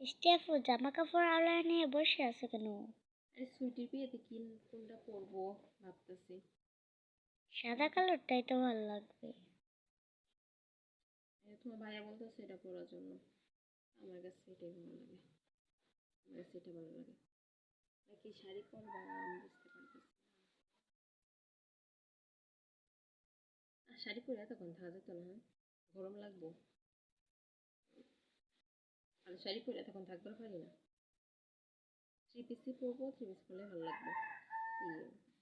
আপু জামা কাপড় আলায় নিয়ে বসে আছে কেন? আরে সুইটির বিয়েতে কি কোনটা পরবো ভাবতেছি। সাদা কালারটাই তো ভালো লাগবে। তোমার ভাইয়া বলতেছে এটা পরার জন্য। আমার কাছে এটাই ভালো লাগে। আমার কাছে এটা ভালো লাগে। নাকি শাড়ি পরবা? আমি বুঝতে পারতেছি শাড়ি পরে এতক্ষণ থাকা যেত না হ্যাঁ? গরম লাগবো। আর শাড়ি পরে এতক্ষণ থাকতে পারি না। থ্রি পিসই পরবো থ্রি পিস পরলে ভালো লাগবে।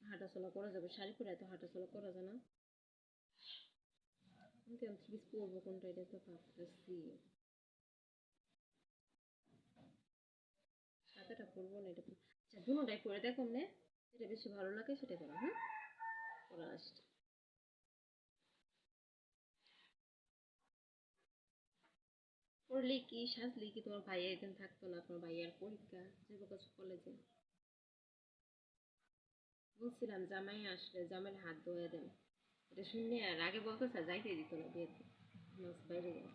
হাঁটাচলা করা যাবে, শাড়ি পরে এত হাঁটাচলা করা যায় না। আমি থ্রি পিস পরবো, কোনটা এটা তো ভাবতেছি। সাদাটা পরবো না, এটা আচ্ছা দুটাই পরে দেখো নে যেটা বেশি ভালো লাগে সেটা করো হ্যাঁ? পরা আসছে পড়লে কি সাজলে কি তোমার ভাইয়া একদিন থাকতো না? তোমার ভাইয়ার পরীক্ষা যাব কাছে কলেজে বলছিলাম, জামাই আসলে জামাইয়ের হাত ধোয়া দেন। এটা শুনে আর আগে বলতেছে যাইতে দিত না বিয়েতে। বাইরে গেল।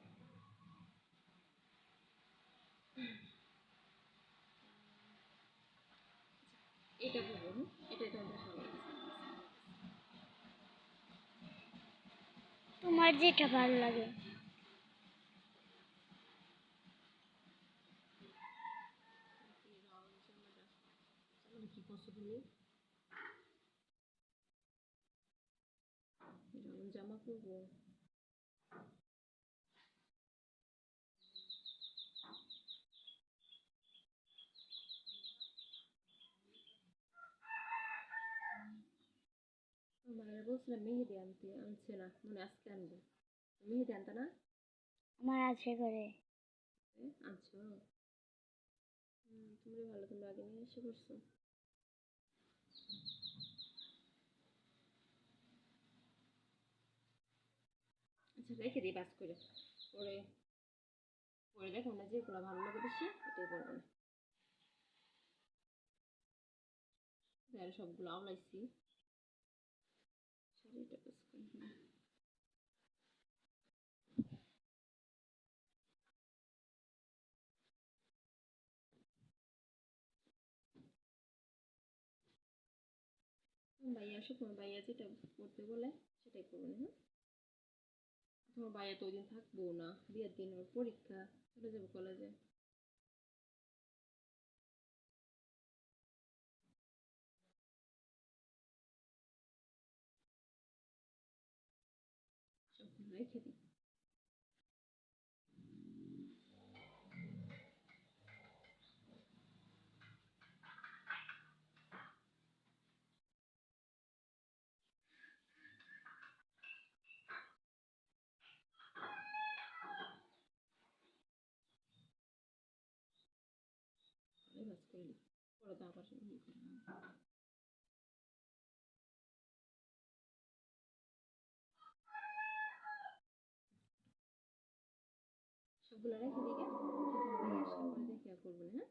এটা হ্যাঁ? এটা তোমাদের তোমার যেটা ভালো লাগে। করছ তুমি এরকম জামা পরবো মায়ের বলছিলাম মেহেদি আনছে না আজকে আনবে আনতে না আমার আছে ঘরে। আনছো হুম, তোমরা ভালো তোমরা আগে নিয়ে এসে পড়ছো। রেখে দিই বাস করে। পরে পরে দেখো না যেগুলো ভালো লাগে বেশি, এটাই করব না। সবগুলো আওলাইছি। শাড়িটা বাস করে। ভাইয়া ভাইয়া যেটা করতে বলে, সেটাই করবে না হ্যাঁ? তোমার বাইরে তো ওই দিন থাকব না, বিয়ের দিন, ওর পরীক্ষা, চলে যাব কলেজে রেখে দিই। ভালোই করে দিই পরে তো আবার ইয়ে করে সবগুলো রেখে দিকে? ভাইয়া আসলে পরে দেখে আর করব না হ্যাঁ?